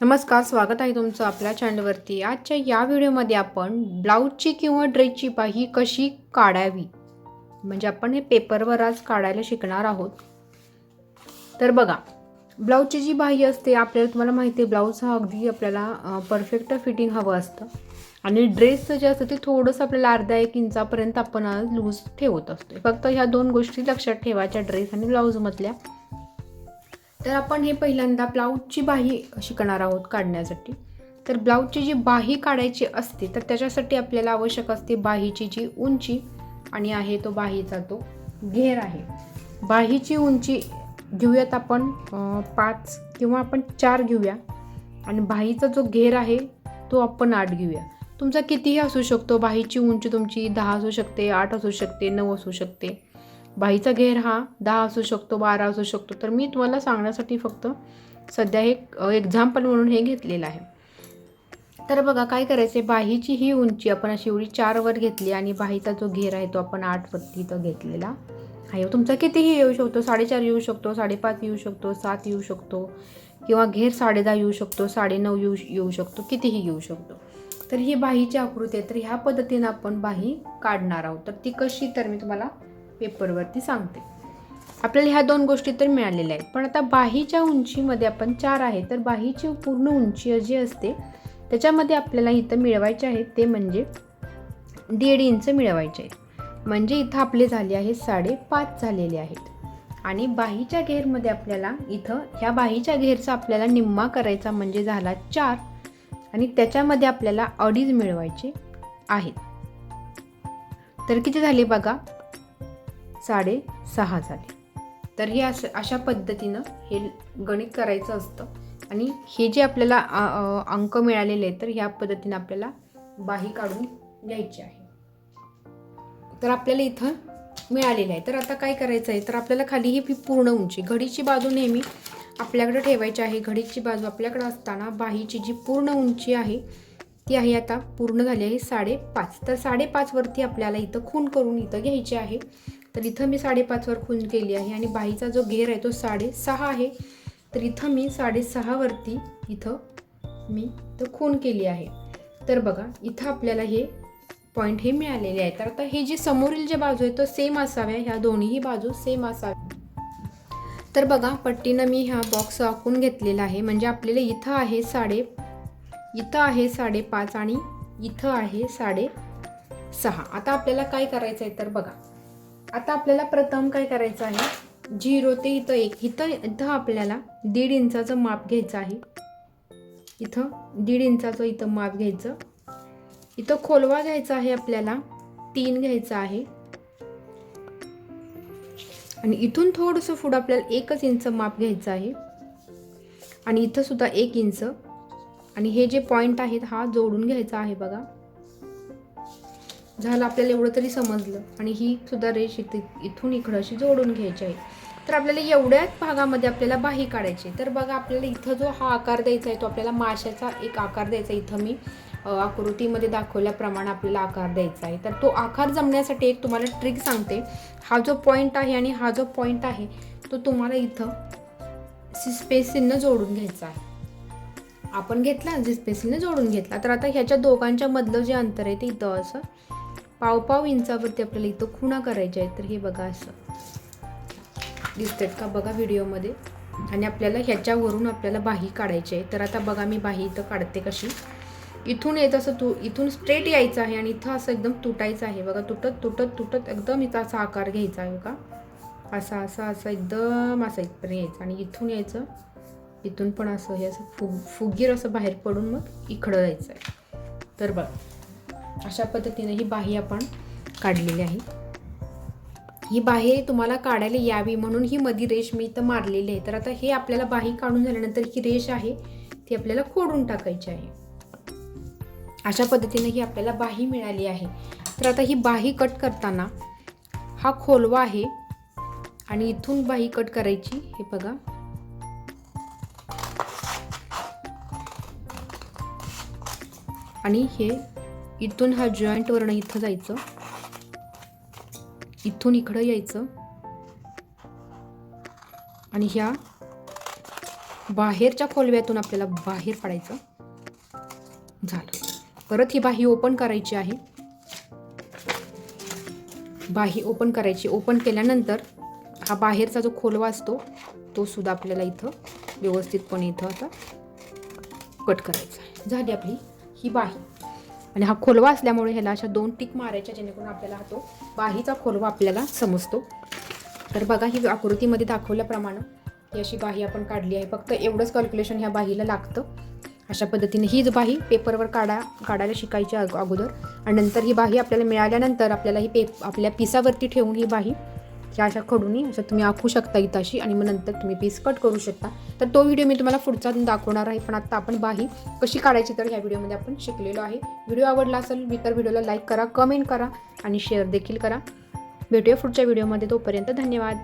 नमस्कार स्वागत आहे तुमचं आपल्या चॅनलवरती आजच्या या व्हिडिओमध्ये आपण ब्लाऊजची किंवा ड्रेसची बाही कशी काढावी? म्हणजे आपण हे पेपरवर आज काढायला शिकणार आहोत. तर बघा ब्लाऊजची जी बाही असते आपल्याला तुम्हाला माहिती आहे ब्लाऊज हा अगदी आपल्याला परफेक्ट फिटिंग हवं असतं. आणि ड्रेसचं जे असतं ते थोडंसं आपल्याला अर्धा एक इंचापर्यंत आपण आज लूज ठेवत असतो फक्त ह्या दोन गोष्टी लक्षात ठेवायच्या ड्रेस आणि ब्लाऊजमधल्या तर आपण हे पहिल्यांदा ब्लाऊजची बाही शिकणार आहोत काढण्यासाठी. तर ब्लाऊजची जी बाही काढायची असते तर त्याच्यासाठी आपल्याला आवश्यक असते बाहीची जी उंची आणि आहे तो बाहीचा तो घेर आहे. बाहीची उंची घेऊयात आपण पाच किंवा आपण चार घेऊया. आणि बाहीचा जो घेर आहे तो आपण आठ घेऊया. तुमचा कितीही असू शकतो बाहीची उंची तुमची दहा असू शकते आठ असू शकते नऊ असू शकते. बाईचा घेर हा दहा असू शकतो बारा असू शकतो. तर मी तुम्हाला सांगण्यासाठी फक्त सध्या एक एक्झाम्पल म्हणून हे घेतलेलं आहे. तर बघा काय करायचं आहे बाहीची ही उंची आपण अशी एवढी चारवर घेतली आणि बाहीचा जो घेर आहे तो आपण आठवरती इथं घेतलेला. आहे तुमचा कितीही येऊ शकतो? साडेचार येऊ शकतो साडेपाच येऊ शकतो सात येऊ शकतो किंवा घेर साडेदहा येऊ शकतो साडेनऊ येऊ येऊ शकतो कितीही येऊ शकतो. तर ही बाहीची आकृती आहे. तर ह्या पद्धतीनं आपण बाही काढणार आहोत. तर ती कशी? तर मी तुम्हाला पेपरवरती सांगते. आपल्याला ह्या दोन गोष्टी तर मिळालेल्या आहेत. पण आता बाहीच्या उंचीमध्ये आपण चार आहे तर बाहीची पूर्ण उंची जी असते त्याच्यामध्ये आपल्याला इथं मिळवायचे आहेत ते म्हणजे दीड इंच मिळवायचे आहेत म्हणजे इथं आपले झाले आहे साडेपाच झालेले आहेत. आणि बाहीच्या घेरमध्ये आपल्याला इथं ह्या बाहीच्या घेरचा आपल्याला निम्मा करायचा म्हणजे झाला चार. आणि त्याच्यामध्ये आपल्याला अडीच मिळवायचे आहेत. तर किती झाले बघा? साडेसहा झाले. तर हे असं अशा पद्धतीनं हे गणित करायचं असतं. आणि हे जे आपल्याला अंक मिळालेले आहेत तर ह्या पद्धतीनं आपल्याला बाही काढून घ्यायची आहे. तर आपल्याला इथं मिळालेलं आहे. तर आता काय करायचं आहे? तर आपल्याला खाली ही पूर्ण उंची घडीची बाजू नेहमी आपल्याकडे ठेवायची आहे. घडीची बाजू आपल्याकडे असताना बाहीची जी पूर्ण उंची आहे ती आहे आता पूर्ण झाली आहे साडेपाच. तर साडेपाचवरती आपल्याला इथं खून करून इथं घ्यायची आहे. तर इथं मी साडेपाचवर खून केली आहे आणि बाहीचा जो घेर आहे तो साडेसहा आहे. तर इथं मी साडेसहावरती इथं मी तर खून केली आहे. तर बघा इथं आपल्याला हे पॉईंट हे मिळालेले आहे तर आता हे जी समोरील जे बाजू आहे तो सेम असाव्या ह्या दोन्हीही बाजू सेम असाव्या तर बघा पट्टीनं मी हा बॉक्स आखून घेतलेला आहे. म्हणजे आपल्याला इथं आहे साडे इथं आहे साडेपाच आणि इथं आहे साडे सहा आता आपल्याला काय करायचं आहे तर बघा. आता आपल्याला प्रथम काय करायचं आहे? झिरो ते इथं एक. इथं इथं आपल्याला दीड इंचाचं माप घ्यायचं आहे. इथं दीड इंचाचं इथं माप घ्यायचं. इथं खोलवा घ्यायचा आहे आपल्याला. तीन घ्यायचा आहे. आणि इथून थोडंसं पुढं आपल्याला एकच इंच माप घ्यायचं आहे. आणि इथं सुद्धा एक इंच. आणि हे जे पॉईंट आहेत हा जोडून घ्यायचा आहे बघा. झालं आपल्याला एवढं तरी समजलं. आणि ही सुद्धा रेष इथे इथून इकडं अशी जोडून घ्यायची आहे. तर आपल्याला एवढ्याच भागामध्ये आपल्याला बाही काढायची तर बघा आपल्याला इथं जो हा आकार द्यायचा आहे तो आपल्याला माशाचा एक आकार द्यायचा आहे. इथं मी आकृतीमध्ये दाखवल्याप्रमाणे आपल्याला आकार द्यायचा आहे. तर तो आकार जमण्यासाठी एक तुम्हाला ट्रिक सांगते. हा जो पॉईंट आहे आणि हा जो पॉईंट आहे तो तुम्हाला इथं स्पेसिननं जोडून घ्यायचा आहे. आपण घेतला स्पेसिननं जोडून घेतला. तर आता ह्याच्या दोघांच्या मधलं जे अंतर आहे ते इथं असं पावपाव इंचावरती आपल्याला इथं खुणा करायच्या आहेत. तर हे बघा असं. दिसतात का? बघा व्हिडिओमध्ये. आणि आपल्याला ह्याच्यावरून आपल्याला बाही काढायची आहे. तर आता बघा मी बाही इथं काढते कशी. इथून येत असं तू इथून स्ट्रेट यायचं आहे आणि इथं असं एकदम तुटायचं आहे. बघा तुटत तुटत तुटत एकदम इथं असा आकार घ्यायचा आहे का असा असा असा एकदम असा इथपर्यंत यायचं. आणि इथून यायचं. इथून पण असं हे असं फुग फुगीर असं बाहेर पडून मग इकडं जायचं आहे. तर बघा. अशा पद्धतीने ही बाही आपण काढलेली आहे. ही बाही तुम्हाला काढायला यावी म्हणून ही मधी रेष मी इथं मारलेली आहे. तर आता हे आपल्याला बाही काढून झाल्यानंतर ही रेष आहे ती आपल्याला खोडून टाकायची आहे. अशा पद्धतीने ही आपल्याला बाही मिळाली आहे. तर आता ही बाही कट करताना हा खोलवा आहे आणि इथून बाही कट करायची. हे बघा. आणि हे इथून हा जॉईंटवरनं इथं जायचं. इथून इकडं यायचं. आणि ह्या बाहेरच्या खोलव्यातून आपल्याला बाहेर पडायचं. झालं. परत ही बाही ओपन करायची आहे. बाही ओपन करायची. ओपन केल्यानंतर हा बाहेरचा जो खोलवा असतो तो सुद्धा आपल्याला इथं व्यवस्थितपणे इथं आता कट करायचा आहे. झाली आपली ही बाही. आणि हा खोलवा असल्यामुळे ह्याला अशा दोन टिक मारायच्या जेणेकरून आपल्याला हा तो बाहीचा खोलवा आपल्याला समजतो. तर बघा ही आकृतीमध्ये दाखवल्याप्रमाणे ही अशी बाही आपण काढली आहे. फक्त एवढंच कॅल्क्युलेशन ह्या बाहीला लागतं. अशा पद्धतीने हीच बाही पेपरवर काढा काढायला शिकायची अगोदर. आणि नंतर ही बाही आपल्याला मिळाल्यानंतर आपल्याला ही पेप आपल्या पिसावरती ठेवून ही बाही ह्या अशा खडूनी अशा तुम्ही आखू शकता इथं अशी आणि मग नंतर तुम्ही पीस कट करू शकता. तर तो व्हिडिओ मी तुम्हाला पुढचा दाखवणार आहे. पण आत्ता आपण बाही कशी काढायची तर ह्या व्हिडिओमध्ये आपण शिकलेलो आहे. व्हिडिओ आवडला असेल मी तर व्हिडिओला लाईक करा कमेंट करा आणि शेअर देखील करा. भेटूया पुढच्या व्हिडिओमध्ये तोपर्यंत धन्यवाद.